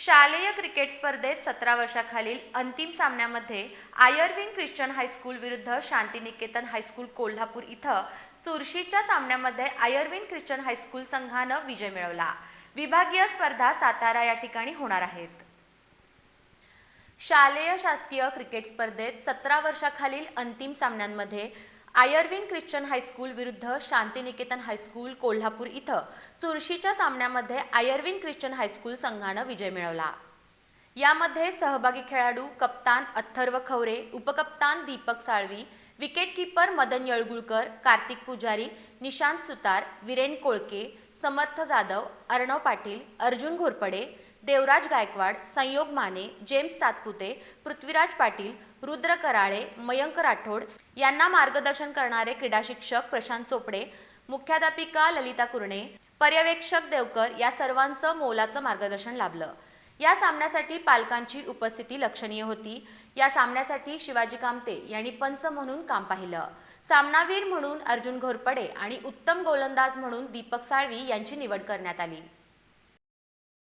शालेय क्रिकेट स्पर्धेत सतरा वर्षाखालील अंतिम सामन्यामध्ये आयर्विन ख्रिश्चन हायस्कूल विरुद्ध शांतिनिकेतन हायस्कूल कोल्हापूर इथं चुरशीच्या सामन्यामध्ये आयर्विन ख्रिश्चन हायस्कूल संघानं विजय मिळवला. विभागीय स्पर्धा सातारा या ठिकाणी होणार आहेत. शालेय शासकीय क्रिकेट स्पर्धेत सतरा वर्षाखालील अंतिम सामन्यांमध्ये आयर्विन ख्रिश्चन हायस्कूल विरुद्ध शांतिनिकेतन हायस्कूल कोल्हापूर इथं चुरशीच्या सामन्यामध्ये आयर्विन ख्रिश्चन हायस्कूल संघानं विजय मिळवला. यामध्ये सहभागी खेळाडू कप्तान अथर्व खवरे उपकप्तान दीपक साळवी विकेटकीपर मदन येळगुळकर कार्तिक पुजारी निशांत सुतार विरेन कोळके समर्थ जाधव अर्णव पाटील अर्जुन घोरपडे देवराज गायकवाड संयोग माने जेम्स सातपुते पृथ्वीराज पाटील रुद्र कराळे मयंक राठोड यांना मार्गदर्शन करणारे क्रीडा शिक्षक प्रशांत चोपडे मुख्याध्यापिका ललिता कुरणे पर्यवेक्षक देवकर या सर्वांचं मोलाचं मार्गदर्शन लाभलं. या सामन्यासाठी पालकांची उपस्थिती लक्षणीय होती. या सामन्यासाठी शिवाजी कामते यांनी पंच म्हणून काम पाहिलं. सामनावीर म्हणून अर्जुन घोरपडे आणि उत्तम गोलंदाज म्हणून दीपक साळवी यांची निवड करण्यात आली.